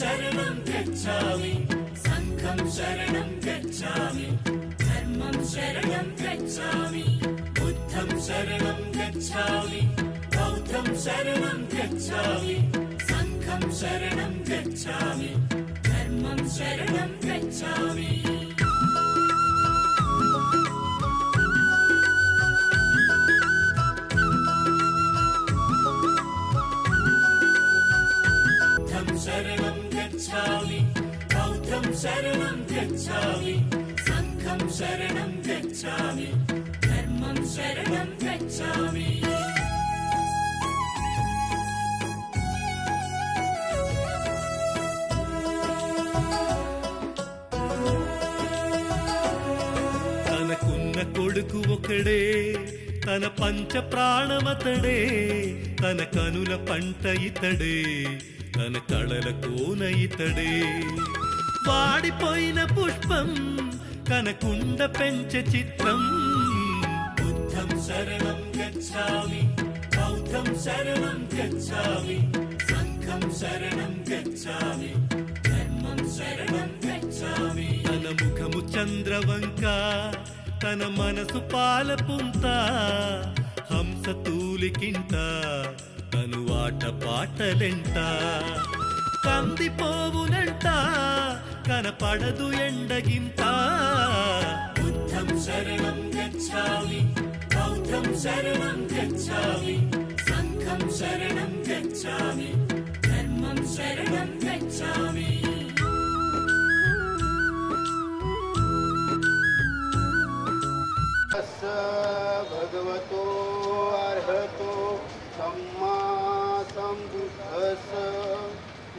ശരണം ഗച്ഛാമി. സംഘം ശരണം ഗച്ഛാമി. ധർമ്മം ശരണം ഗച്ഛാമി. ബുദ്ധം ശരണം ഗച്ഛാമി. ബൗദ്ധം ശരണം ഗച്ഛാമി. സംഘം ശരണം ഗച്ഛാമി. ധർമ്മം ശരണം ഗച്ഛാമി. ശരണം ഗച്ഛാമി ധർമ്മം ശരണം ഗച്ഛാമി తన కున్న కొడుకు ఒకడే తన పంచ ప్రాణమతడే తన కనుల పంట ఇతడే తన కళల కోన ఇతడే వాడిపోయిన పుష్పం కనకుండ పెంచ చిత్రం. బుద్ధం శరణం గచ్చామి బౌద్ధం శరణం గచ్చామి సంఘం శరణం గచ్చామి ధర్మం శరణం గచ్చామి. తన ముఖము చంద్రవంక తన మనసు పాలపుంత హంస తూలికింట తను ఆట పాటలెంట. కందిపోవునంట కనపడదు ఎండగింత బుద్ధం శరణం గచ్చామి బౌద్ధం శరణం గచ్చామి సంఘం శరణం గచ్చామి ధర్మం శరణం గచ్చామి భగవతో అర్హతో సమ్మా సంబుద్ధ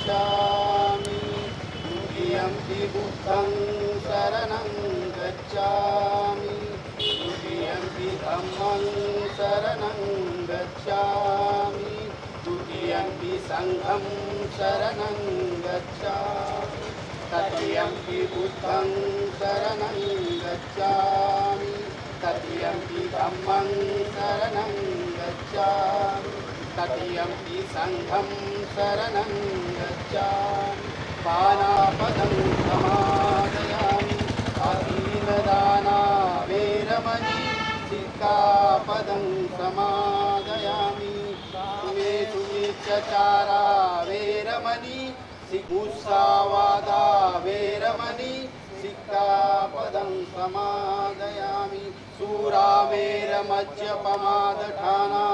गच्छामि द्वितीयं बुद्धं शरणं गच्छामि द्वितीयं धम्मं शरणं गच्छामि द्वितीयं सङ्घं शरणं गच्छामि तृतीयम्पि बुद्धं शरणं गच्छामि तृतीयम्पि धम्मं शरणं गच्छामि सङ्घं शरणं गच्छामि पानापदं समादयामि। अधीनदाना वेरमणि सिक्कापदं समादयामि। तुमे सुमेच्छचारा वेरमणि सिगुस्सावादा वेरमणि सिक्कापदं समादयामि। सूरामेरमज्यपमादठाना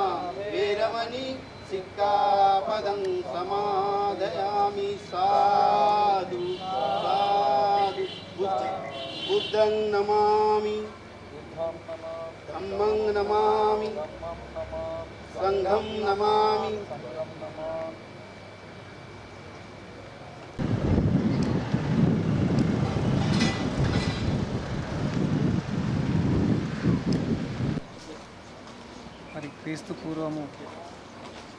वेरमणि सिक्कापदं समादयामि साधु साधु बुद्ध- बुद्धं नमामि धम्मं नमामि सङ्घं नमामि మరి క్రీస్తు పూర్వము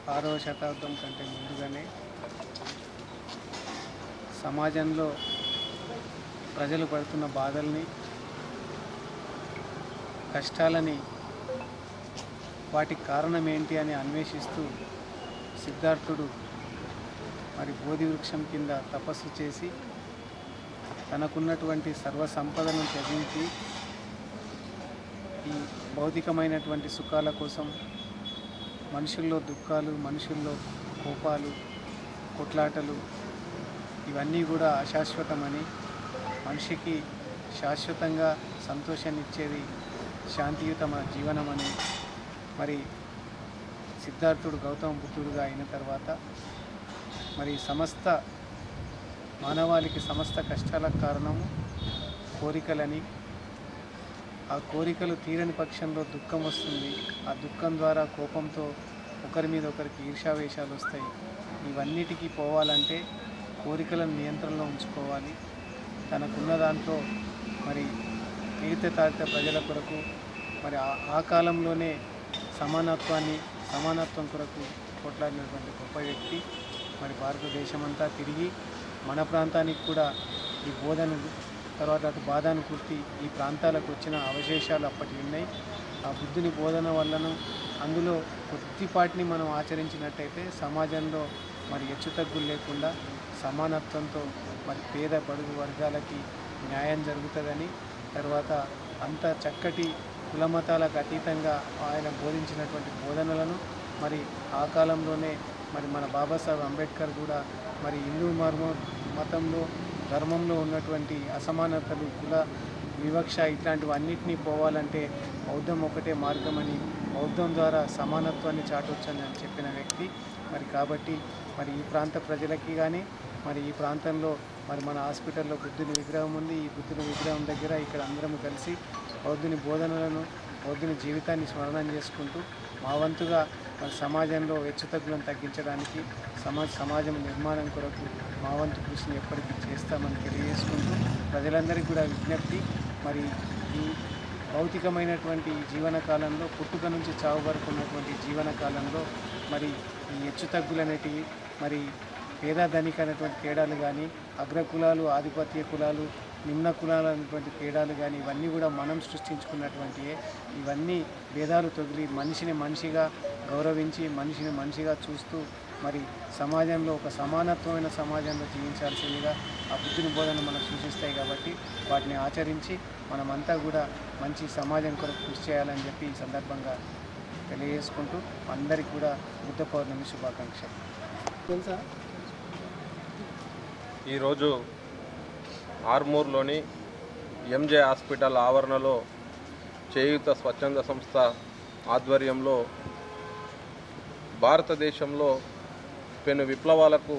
ఆరవ శతాబ్దం కంటే ముందుగానే సమాజంలో ప్రజలు పడుతున్న బాధల్ని కష్టాలని వాటికి కారణం ఏంటి అని అన్వేషిస్తూ సిద్ధార్థుడు మరి బోధి వృక్షం కింద తపస్సు చేసి తనకున్నటువంటి సర్వ సంపదను త్యజించి ఈ భౌతికమైనటువంటి సుఖాల కోసం మనుషుల్లో దుఃఖాలు మనుషుల్లో కోపాలు కొట్లాటలు ఇవన్నీ కూడా అశాశ్వతమని మనిషికి శాశ్వతంగా సంతోషాన్ని ఇచ్చేది శాంతియుతమ జీవనమని మరి సిద్ధార్థుడు గౌతమ బుద్ధుడుగా అయిన తర్వాత మరి సమస్త మానవాళికి సమస్త కష్టాలకు కారణము కోరికలని ఆ కోరికలు తీరని పక్షంలో దుఃఖం వస్తుంది. ఆ దుఃఖం ద్వారా కోపంతో ఒకరి మీద ఒకరికి ఈర్షావేశాలు వస్తాయి. ఇవన్నిటికీ పోవాలంటే కోరికలను నియంత్రణలో ఉంచుకోవాలి. తనకున్న దాంట్లో మరి మిగతా తాగిత ప్రజల కొరకు మరి ఆ- ఆ కాలంలోనే సమానత్వాన్ని సమానత్వం కొరకు కొట్లాడినటువంటి గొప్ప వ్యక్తి మరి భారతదేశమంతా తిరిగి మన ప్రాంతానికి కూడా ఈ బోధన తర్వాత అటు బాధాను కుర్తి ఈ ప్రాంతాలకు వచ్చిన అవశేషాలు అప్పటి ఉన్నాయి. ఆ బుద్ధుని బోధన వల్లను అందులో కొద్దిపాటిని మనం ఆచరించినట్టయితే సమాజంలో మరి హెచ్చుతగ్గులు లేకుండా సమానత్వంతో మరి పేద బడుగు వర్గాలకి న్యాయం జరుగుతుందని తర్వాత అంత చక్కటి కులమతాలకు అతీతంగా ఆయన బోధించినటువంటి బోధనలను మరి ఆ కాలంలోనే మరి మన బాబాసాహెబ్ అంబేద్కర్ కూడా మరి హిందూ మర్మ మతంలో ధర్మంలో ఉన్నటువంటి అసమానతలు కుల వివక్ష ఇట్లాంటివన్నిటినీ పోవాలంటే బౌద్ధం ఒకటే మార్గమని బౌద్ధం ద్వారా సమానత్వాన్ని చాటొచ్చని అని చెప్పిన వ్యక్తి. మరి కాబట్టి మరి ఈ ప్రాంత ప్రజలకి కానీ మరి ఈ ప్రాంతంలో మరి మన హాస్పిటల్లో బుద్ధుని విగ్రహం ఉంది. ఈ బుద్ధుని విగ్రహం దగ్గర ఇక్కడ అందరం కలిసి బౌద్ధుని బోధనలను బౌద్ధుని జీవితాన్ని స్మరణం చేసుకుంటూ మా వంతుగా మన సమాజంలో హెచ్చుతగ్గులను తగ్గించడానికి సమాజ సమాజం నిర్మాణం కొరకు మా వంతు కృషిని ఎప్పటికీ చేస్తామని తెలియజేసుకుంటూ ప్రజలందరికీ కూడా విజ్ఞప్తి. మరి ఈ భౌతికమైనటువంటి ఈ జీవన కాలంలో పుట్టుక నుంచి చావు వరకు ఉన్నటువంటి జీవన కాలంలో మరి ఈ హెచ్చుతగ్గులు అనేటివి మరి పేద ధనిక అనేటువంటి తేడాలు కానీ అగ్రకులాలు ఆధిపత్య కులాలు నిమ్న కులాలు అనేటువంటి తేడాలు కానీ ఇవన్నీ కూడా మనం సృష్టించుకున్నటువంటివే ఇవన్నీ భేదాలు తొగిలి మనిషిని మనిషిగా గౌరవించి మనిషిని మనిషిగా చూస్తూ మరి సమాజంలో ఒక సమానత్వమైన సమాజంలో జీవించాల్సిందిగా ఆ బుద్ధిని బోధన మనకు సూచిస్తాయి కాబట్టి వాటిని ఆచరించి మనమంతా కూడా మంచి సమాజం కొరకు కృషి చేయాలని చెప్పి ఈ సందర్భంగా తెలియజేసుకుంటూ అందరికీ కూడా బుద్ధ పౌర్ణమి శుభాకాంక్షలు. తెలుసా? ఈరోజు ఆర్మూర్లోని ఎంజే హాస్పిటల్ ఆవరణలో చేయుత స్వచ్ఛంద సంస్థ ఆధ్వర్యంలో భారతదేశంలో పెను విప్లవాలకు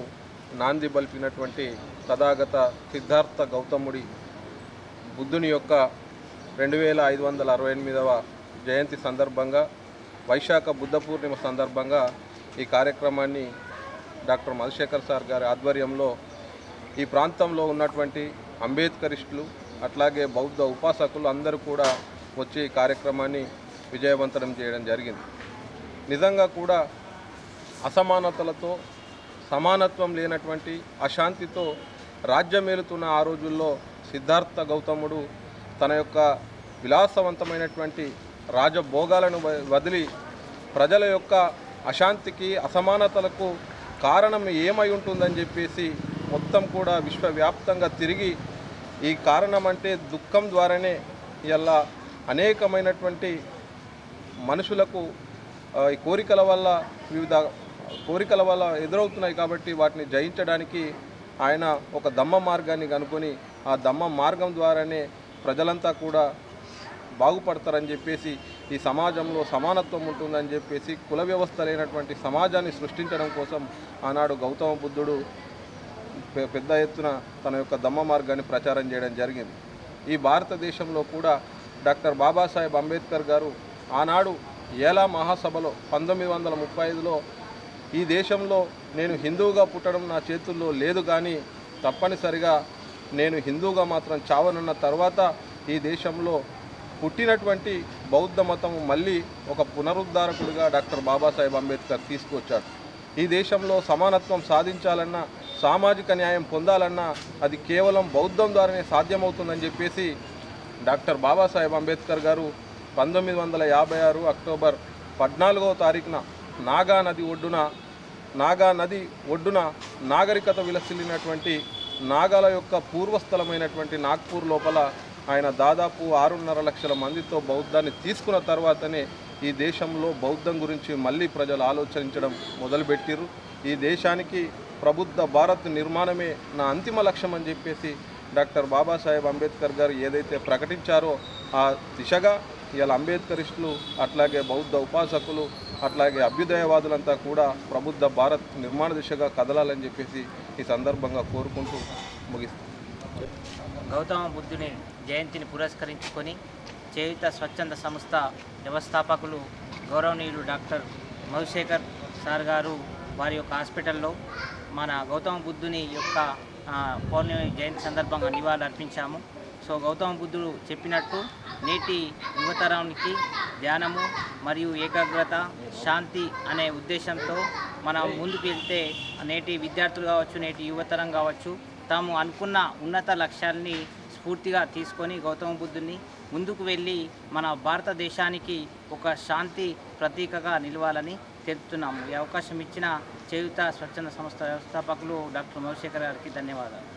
నాంది బలిపినటువంటి తథాగత సిద్ధార్థ గౌతముడి బుద్ధుని యొక్క రెండు వేల ఐదు వందల అరవై ఎనిమిదవ జయంతి సందర్భంగా వైశాఖ బుద్ధ పూర్ణిమ సందర్భంగా ఈ కార్యక్రమాన్ని డాక్టర్ మధుశేఖర్ సార్ గారి ఆధ్వర్యంలో ఈ ప్రాంతంలో ఉన్నటువంటి అంబేద్కరిస్టులు అట్లాగే బౌద్ధ ఉపాసకులు అందరూ కూడా వచ్చి ఈ కార్యక్రమాన్ని విజయవంతం చేయడం జరిగింది. నిజంగా కూడా అసమానతలతో సమానత్వం లేనటువంటి అశాంతితో రాజ్యమేలుతున్న ఆ రోజుల్లో సిద్ధార్థ గౌతముడు తన యొక్క విలాసవంతమైనటువంటి రాజభోగాలను వ- వదిలి ప్రజల యొక్క అశాంతికి అసమానతలకు కారణం ఏమై ఉంటుందని చెప్పేసి మొత్తం కూడా విశ్వవ్యాప్తంగా తిరిగి ఈ కారణం అంటే దుఃఖం ద్వారానే ఇలా అనేకమైనటువంటి మనుషులకు ఈ కోరికల వల్ల వివిధ కోరికల వల్ల ఎదురవుతున్నాయి కాబట్టి వాటిని జయించడానికి ఆయన ఒక దమ్మ మార్గాన్ని కనుకొని ఆ దమ్మ మార్గం ద్వారానే ప్రజలంతా కూడా బాగుపడతారని చెప్పేసి ఈ సమాజంలో సమానత్వం ఉంటుందని చెప్పేసి కుల వ్యవస్థ లేనటువంటి సమాజాన్ని సృష్టించడం కోసం ఆనాడు గౌతమ బుద్ధుడు పెద్ద ఎత్తున తన యొక్క దమ్మ మార్గాన్ని ప్రచారం చేయడం జరిగింది. ఈ భారతదేశంలో కూడా డాక్టర్ బాబాసాహెబ్ అంబేద్కర్ గారు ఆనాడు ఏలా మహాసభలో పంతొమ్మిది వందల ముప్పై ఐదులో ఈ దేశంలో నేను హిందువుగా పుట్టడం నా చేతుల్లో లేదు కానీ తప్పనిసరిగా నేను హిందువుగా మాత్రం చావనున్న తర్వాత ఈ దేశంలో పుట్టినటువంటి బౌద్ధ మతం మళ్ళీ ఒక పునరుద్ధారకుడిగా డాక్టర్ బాబాసాహెబ్ అంబేద్కర్ తీసుకొచ్చాడు. ఈ దేశంలో సమానత్వం సాధించాలన్నా సామాజిక న్యాయం పొందాలన్నా అది కేవలం బౌద్ధం ద్వారానే సాధ్యమవుతుందని చెప్పేసి డాక్టర్ బాబాసాహెబ్ అంబేద్కర్ గారు పంతొమ్మిది వందల యాభై ఆరు అక్టోబర్ పద్నాలుగవ తారీఖున నాగా నది ఒడ్డున నాగా నది ఒడ్డున నాగరికత విలసిల్లినటువంటి నాగాల యొక్క పూర్వస్థలమైనటువంటి నాగ్పూర్ లోపల ఆయన దాదాపు ఆరున్నర లక్షల మందితో బౌద్ధాన్ని తీసుకున్న తర్వాతనే ఈ దేశంలో బౌద్ధం గురించి మళ్ళీ ప్రజలు ఆలోచించడం మొదలుపెట్టిరు ఈ దేశానికి ప్రబుద్ధ భారత్ నిర్మాణమే నా అంతిమ లక్ష్యం అని చెప్పేసి డాక్టర్ బాబాసాహెబ్ అంబేద్కర్ గారు ఏదైతే ప్రకటించారో ఆ దిశగా ఇవాళ అంబేద్కరిస్టులు అట్లాగే బౌద్ధ ఉపాసకులు అట్లాగే అభ్యుదయవాదులంతా కూడా ప్రబుద్ధ భారత్ నిర్మాణ దిశగా కదలాలని చెప్పేసి ఈ సందర్భంగా కోరుకుంటూ ముగిస్తాం గౌతమ బుద్ధుని జయంతిని పురస్కరించుకొని చేయుత స్వచ్ఛంద సంస్థ వ్యవస్థాపకులు గౌరవనీయులు డాక్టర్ మధుశేఖర్ సార్ గారు వారి యొక్క హాస్పిటల్లో మన గౌతమ బుద్ధుని యొక్క పౌర్ణమి జయంతి సందర్భంగా నివాళులు అర్పించాము సో గౌతమ బుద్ధుడు చెప్పినట్టు నేటి యువతరానికి ధ్యానము మరియు ఏకాగ్రత శాంతి అనే ఉద్దేశంతో మనం ముందుకు వెళ్తే నేటి విద్యార్థులు కావచ్చు నేటి యువతరం కావచ్చు తాము అనుకున్న ఉన్నత లక్ష్యాల్ని స్ఫూర్తిగా తీసుకొని గౌతమ బుద్ధుని ముందుకు వెళ్ళి మన భారతదేశానికి ఒక శాంతి ప్రతీకగా నిలవాలని తెలుపుతున్నాము. ఈ అవకాశం ఇచ్చిన చేయుత స్వచ్ఛంద సంస్థ వ్యవస్థాపకులు డాక్టర్ మధుశేఖర్ గారికి ధన్యవాదాలు.